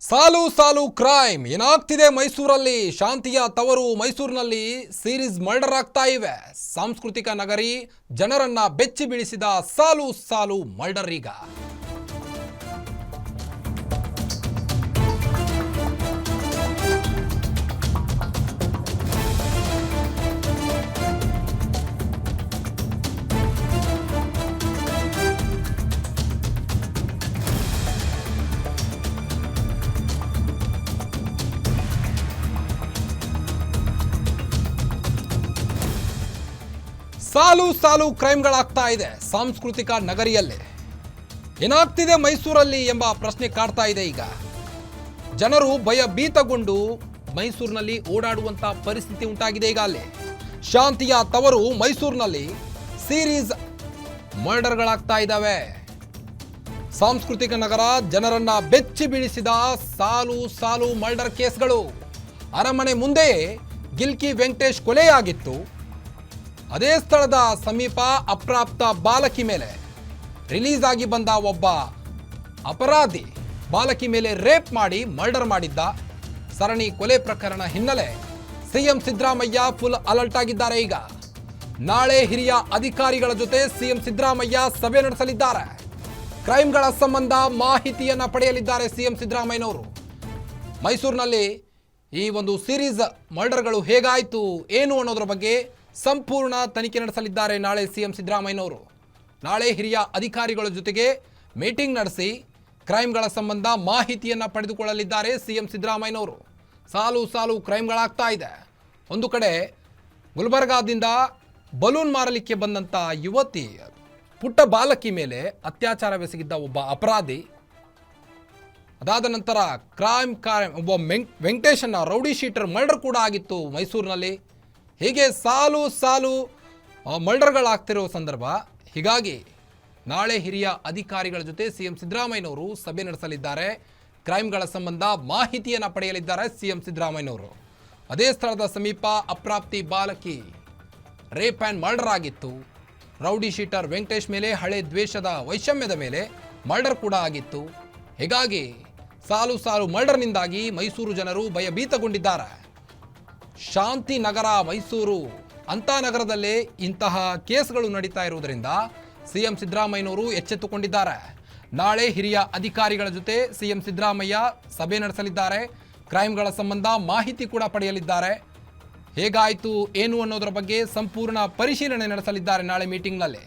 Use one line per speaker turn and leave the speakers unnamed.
ಸಾಲು ಸಾಲು ಕ್ರೈಮ್. ಏನಾಗ್ತಿದೆ ಮೈಸೂರಲ್ಲಿ? ಶಾಂತಿಯ ತವರು ಮೈಸೂರಿನಲ್ಲಿ ಸೀರೀಸ್ ಮರ್ಡರ್ ಆಗ್ತಾ ಇವೆ. ಸಾಂಸ್ಕೃತಿಕ ನಗರಿ ಜನರನ್ನ ಬೆಚ್ಚಿ ಬೀಳಿಸಿದ ಸಾಲು ಸಾಲು ಮರ್ಡರ್ ಈಗ. ಸಾಲು ಸಾಲು ಕ್ರೈಮ್ಗಳಾಗ್ತಾ ಇದೆ ಸಾಂಸ್ಕೃತಿಕ ನಗರಿಯಲ್ಲಿ. ಏನಾಗ್ತಿದೆ ಮೈಸೂರಲ್ಲಿ ಎಂಬ ಪ್ರಶ್ನೆ ಕಾಡ್ತಾ ಇದೆ ಈಗ. ಜನರು ಭಯಭೀತಗೊಂಡು ಮೈಸೂರಿನಲ್ಲಿ ಓಡಾಡುವಂತ ಪರಿಸ್ಥಿತಿ ಉಂಟಾಗಿದೆ ಈಗ ಅಲ್ಲಿ. ಶಾಂತಿಯ ತವರು ಮೈಸೂರಿನಲ್ಲಿ ಸೀರೀಸ್ ಮರ್ಡರ್ಗಳಾಗ್ತಾ ಇದ್ದಾವೆ. ಸಾಂಸ್ಕೃತಿಕ ನಗರ ಜನರನ್ನ ಬೆಚ್ಚಿ ಬೀಳಿಸಿದ ಸಾಲು ಸಾಲು ಮರ್ಡರ್ ಕೇಸ್ಗಳು. ಅರಮನೆ ಮುಂದೆ ಗಿಲ್ಕಿ ವೆಂಕಟೇಶ್ ಕೊಲೆಯಾಗಿತ್ತು. ಅದೇ ಸ್ಥಳದ ಸಮೀಪ ಅಪ್ರಾಪ್ತ ಬಾಲಕಿ ಮೇಲೆ ರಿಲೀಸ್ ಆಗಿ ಬಂದ ಒಬ್ಬ ಅಪರಾಧಿ ಬಾಲಕಿ ಮೇಲೆ ರೇಪ್ ಮಾಡಿ ಮರ್ಡರ್ ಮಾಡಿದ್ದ ಸರಣಿ ಕೊಲೆ ಪ್ರಕರಣ ಹಿನ್ನೆಲೆ ಸಿಎಂ ಸಿದ್ದರಾಮಯ್ಯ ಫುಲ್ ಅಲರ್ಟ್ ಆಗಿದ್ದಾರೆ ಈಗ. ನಾಳೆ ಹಿರಿಯ ಅಧಿಕಾರಿಗಳ ಜೊತೆ ಸಿಎಂ ಸಿದ್ದರಾಮಯ್ಯ ಸಭೆ ನಡೆಸಲಿದ್ದಾರೆ. ಕ್ರೈಮ್ಗಳ ಸಂಬಂಧ ಮಾಹಿತಿಯನ್ನು ಪಡೆಯಲಿದ್ದಾರೆ ಸಿಎಂ ಸಿದ್ದರಾಮಯ್ಯನವರು. ಮೈಸೂರಿನಲ್ಲಿ ಈ ಒಂದು ಸೀರೀಸ್ ಮರ್ಡರ್ಗಳು ಹೇಗಾಯಿತು, ಏನು ಅನ್ನೋದ್ರ ಬಗ್ಗೆ ಸಂಪೂರ್ಣ ತನಿಖೆ ನಡೆಸಲಿದ್ದಾರೆ ನಾಳೆ ಸಿಎಂ ಸಿದ್ದರಾಮಯ್ಯನವರು. ನಾಳೆ ಹಿರಿಯ ಅಧಿಕಾರಿಗಳ ಜೊತೆಗೆ ಮೀಟಿಂಗ್ ನಡೆಸಿ ಕ್ರೈಮ್ಗಳ ಸಂಬಂಧ ಮಾಹಿತಿಯನ್ನು ಪಡೆದುಕೊಳ್ಳಲಿದ್ದಾರೆ ಸಿಎಂ ಸಿದ್ದರಾಮಯ್ಯನವರು. ಸಾಲು ಸಾಲು ಕ್ರೈಮ್ಗಳಾಗ್ತಾ ಇದೆ. ಒಂದು ಕಡೆ ಗುಲ್ಬರ್ಗಾದಿಂದ ಬಲೂನ್ ಮಾರಲಿಕ್ಕೆ ಬಂದಂಥ ಯುವತಿ ಪುಟ್ಟ ಬಾಲಕಿ ಮೇಲೆ ಅತ್ಯಾಚಾರವೆಸಗಿದ್ದ ಒಬ್ಬ ಅಪರಾಧಿ. ಅದಾದ ನಂತರ ಕ್ರೈಮ್ ಕ್ರೈಮ್ ಒಬ್ಬ ವೆಂಕಟೇಶನ ರೌಡಿ ಶೀಟರ್ ಮರ್ಡರ್ ಕೂಡ ಆಗಿತ್ತು ಮೈಸೂರಿನಲ್ಲಿ. ಹೀಗೆ ಸಾಲು ಸಾಲು ಮರ್ಡರ್ಗಳಾಗ್ತಿರೋ ಸಂದರ್ಭ. ಹೀಗಾಗಿ ನಾಳೆ ಹಿರಿಯ ಅಧಿಕಾರಿಗಳ ಜೊತೆ ಸಿಎಂ ಸಿದ್ದರಾಮಯ್ಯನವರು ಸಭೆ ನಡೆಸಲಿದ್ದಾರೆ. ಕ್ರೈಮ್ಗಳ ಸಂಬಂಧ ಮಾಹಿತಿಯನ್ನು ಪಡೆಯಲಿದ್ದಾರೆ ಸಿಎಂ ಸಿದ್ದರಾಮಯ್ಯನವರು. ಅದೇ ಸ್ಥಳದ ಸಮೀಪ ಅಪ್ರಾಪ್ತಿ ಬಾಲಕಿ ರೇಪ್ ಆ್ಯಂಡ್ ಮರ್ಡರ್ ಆಗಿತ್ತು. ರೌಡಿ ಶೀಟರ್ ವೆಂಕಟೇಶ್ ಮೇಲೆ ಹಳೆ ದ್ವೇಷದ ವೈಷಮ್ಯದ ಮೇಲೆ ಮರ್ಡರ್ ಕೂಡ ಆಗಿತ್ತು. ಹೀಗಾಗಿ ಸಾಲು ಸಾಲು ಮರ್ಡರ್ನಿಂದಾಗಿ ಮೈಸೂರು ಜನರು ಭಯಭೀತಗೊಂಡಿದ್ದಾರೆ. ಶಾಂತಿ ನಗರ ಮೈಸೂರು ಅಂತ ನಗರದಲ್ಲೇ ಇಂತಹ ಕೇಸ್ಗಳು ನಡೀತಾ ಇರುವುದರಿಂದ ಸಿಎಂ ಸಿದ್ದರಾಮಯ್ಯನವರು ಎಚ್ಚೆತ್ತುಕೊಂಡಿದ್ದಾರೆ. ನಾಳೆ ಹಿರಿಯ ಅಧಿಕಾರಿಗಳ ಜೊತೆ ಸಿಎಂ ಸಿದ್ದರಾಮಯ್ಯ ಸಭೆ ನಡೆಸಲಿದ್ದಾರೆ. ಕ್ರೈಮ್ಗಳ ಸಂಬಂಧ ಮಾಹಿತಿ ಕೂಡ ಪಡೆಯಲಿದ್ದಾರೆ. ಹೇಗಾಯಿತು, ಏನು ಅನ್ನೋದರ ಬಗ್ಗೆ ಸಂಪೂರ್ಣ ಪರಿಶೀಲನೆ ನಡೆಸಲಿದ್ದಾರೆ ನಾಳೆ ಮೀಟಿಂಗ್ನಲ್ಲಿ.